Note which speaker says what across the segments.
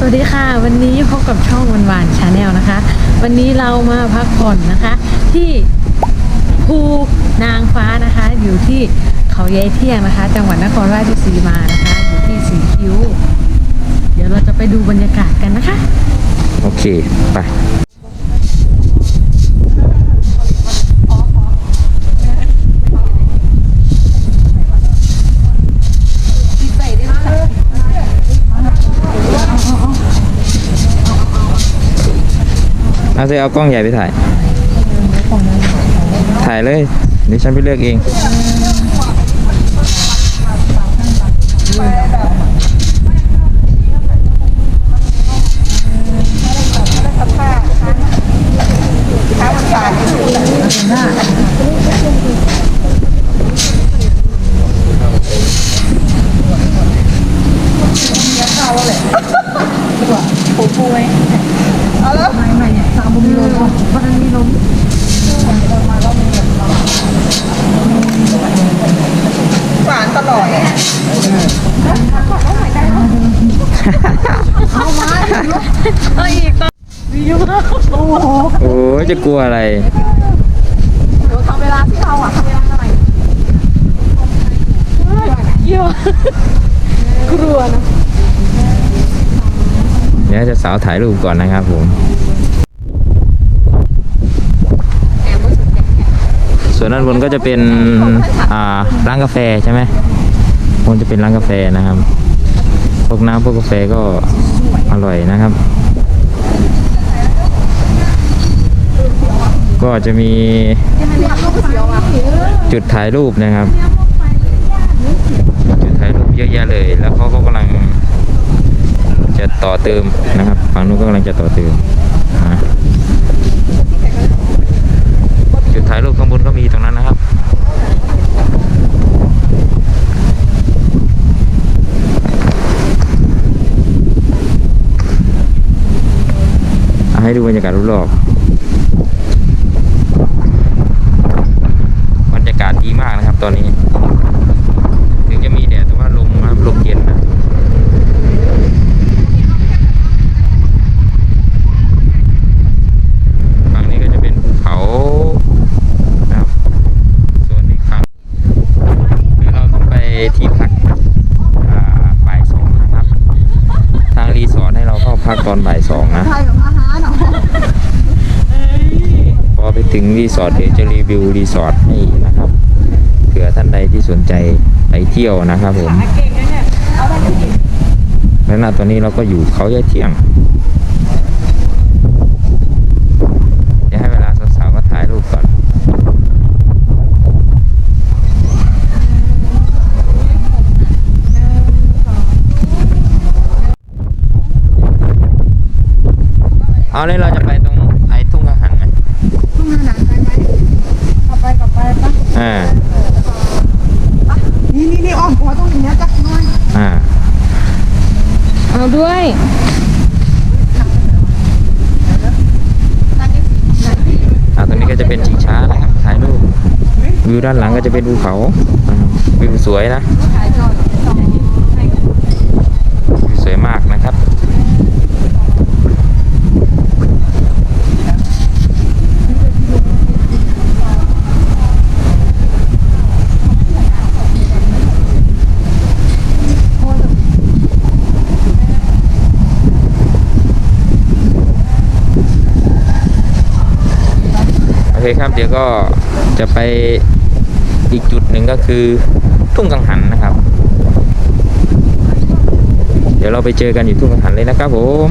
Speaker 1: สวัสดีค่ะ วันนี้พบกับช่องวันวานชาแนลนะคะ วันนี้เรามาพักผ่อนนะคะ ที่ภูนางฟ้านะคะ อยู่ที่เขายายเที่ยงนะคะ จังหวัดนครราชสีมานะคะ อยู่ที่สีคิ้ว เดี๋ยวเราจะไปดูบรรยากาศกันนะคะ
Speaker 2: โอเค ไป เอาเธอเอากล้องใหญ่ไปถ่าย ถ่ายเลยเดี๋ยวฉันไปเลือกเอง
Speaker 3: หวานตลอดเลย
Speaker 2: โอ้ย จะกลัวอะไร
Speaker 3: เดี๋ยวทำเวลาที่เราอะทำเวลาหน่อย
Speaker 2: เดี๋ยวจะสาวถ่ายรูปก่อนนะครับผม ส่วนด้านบนก็จะเป็นอ่าร้านกาแฟใช่ไหมบนจะเป็นร้านกาแฟนะครับ พวกน้ำพวกกาแฟก็อร่อยนะครับ ก็จะมีจุดถ่ายรูปนะครับ จุดถ่ายรูปเยอะแยะเลย แล้วเขาก็กำลังจะต่อเติมนะครับ ฝั่งนู้นก็กำลังจะต่อเติมจุดถ่ายรูปข้างบนก็มีตรงนั้นนะครับให้ดูบรรยากาศรอบๆบรรยากาศดีมากนะครับ ตอนนี้ถึงจะมีแดดแต่ว่าลมนะครับลมเย็นนะฝั่งนี้ก็จะเป็นภูเขานะครับส่วนนี้ฝั่งเดี๋ยวเราต้องไปที่พักอ่าบ่ายสองนะครับ ทางรีสอร์ทให้เราเข้าพักตอนบ่ายสองนะ
Speaker 3: ไทยกับอาหารเนาะ
Speaker 2: พอไปถึงรีสอร์ทเดี๋ยวจะรีวิวรีสอร์ทให้นะครับ เผื่อท่านใดที่ สนใจไปเที่ยวนะครับผมแล้วณตอนนี้เราก็อยู่เขาแยกเที่ยงเดี๋ยวให้เวลาสาวๆก็ถ่ายรูปก่อนเอาเลยเราจะไปตรงไอ้ทุ่งกังหันไหม
Speaker 3: ทุ่งนาหนานไปไหมกลับไปกลับไปปะ
Speaker 2: อ่า
Speaker 3: นี่นี่นี่อ้อมหัวตรงนี้จักน้อย
Speaker 2: อ่า
Speaker 1: เอา ด้วย
Speaker 2: อ่าตรงนี้ก็จะเป็นชิงช้านะครับถ่ายรูปวิวด้านหลังก็จะเป็นภูเขาวิวสวยนะวิวสวยมากนะครับ โอเคครับ เดี๋ยวก็จะไปอีกจุดหนึ่งก็คือทุ่งกังหันนะครับ เดี๋ยวเราไปเจอกันอยู่ทุ่งกังหันเลยนะครับผม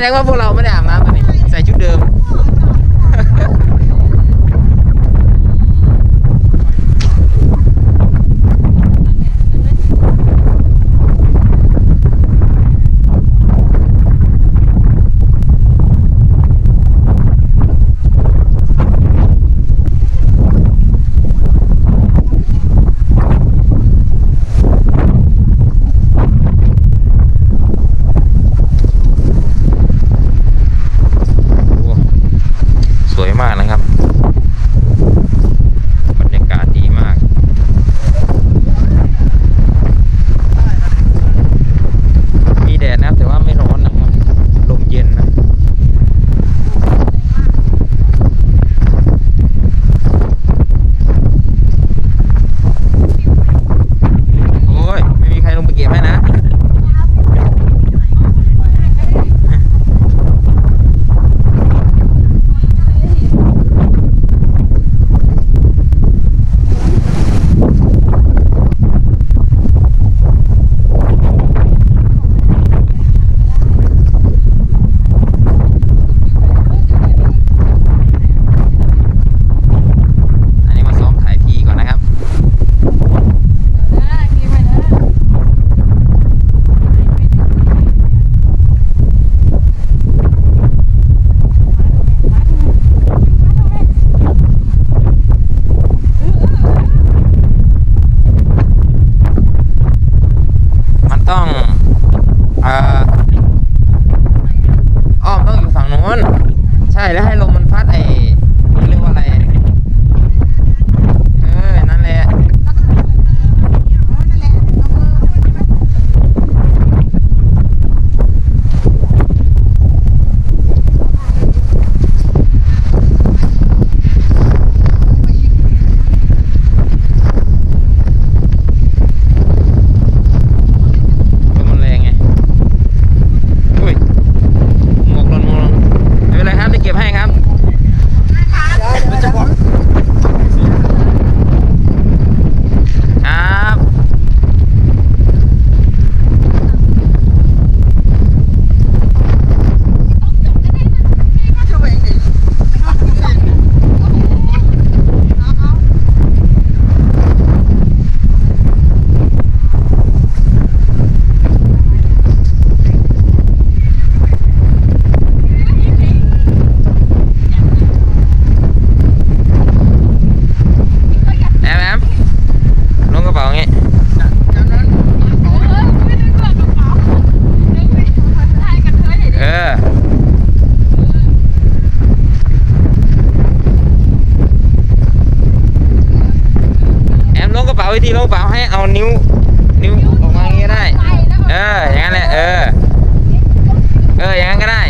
Speaker 2: Nếu có. ้องอ้อมต้องอยู่ฝั่งนู้น ใช่แล้วให้ลม กระเป๋าวิธีล้วงกระเป๋าให้เอานิ้ว นิ้วออกมาอย่างนี้ได้ เอออย่างนั้นแหละเออเอออย่างนั้นก็ได้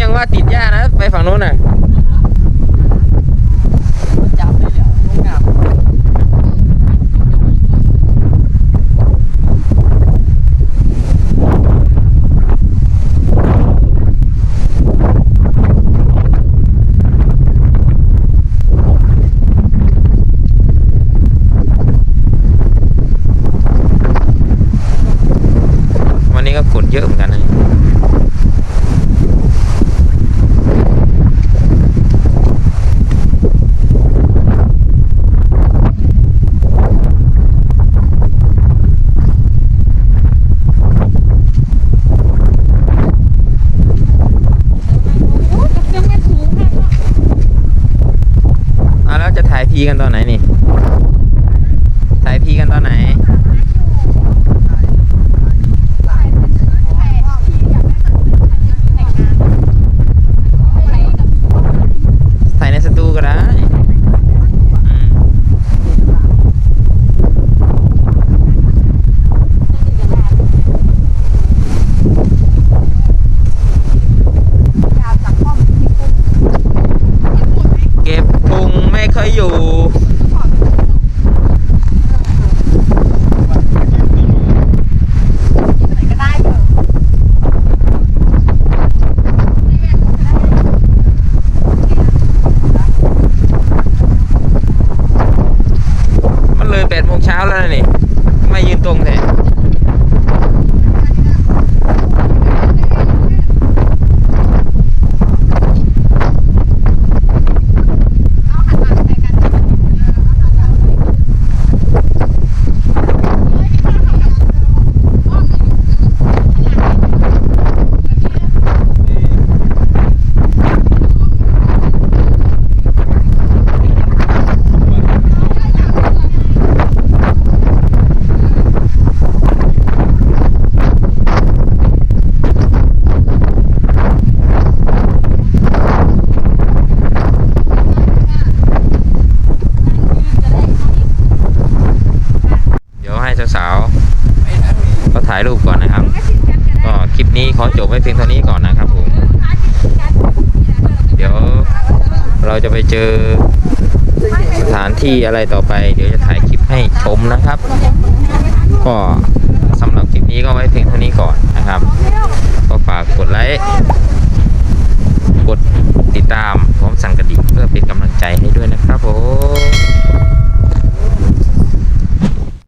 Speaker 2: ยังว่าติดหญ้านะไปฝั่งโน้นน่ะันนี้ก็ขนเยอะเหมือนกันนะ แล้วจะถ่ายพีกันตอนไหนนี่ ถ่ายพีกันตอนไหน ถ่ายในสตูก็ได้อืมเก็บพุงไม่ค่อยอยู่ มันเลยแปดโมงเช้าแล้วนะนี่ทำไม่ยืนตรงแท้เดี๋ยวให้สาวๆเขา ถ่ายรูปก่อนนะครับ ก็คลิปนี้ขอจบไว้เพียงเท่านี้ก่อนนะครับผม เดี๋ยวเราจะไปเจอสถานที่อะไรต่อไป เดี๋ยวจะถ่ายคลิปให้ชมนะครับ ก็สำหรับคลิปนี้ก็ไว้เพียงเท่านี้ก่อนนะครับ ก็ฝากกดไลค์กดติดตามพร้อมสั่นกระดิ่งเพื่อเป็นกำลังใจให้ด้วยนะครับผม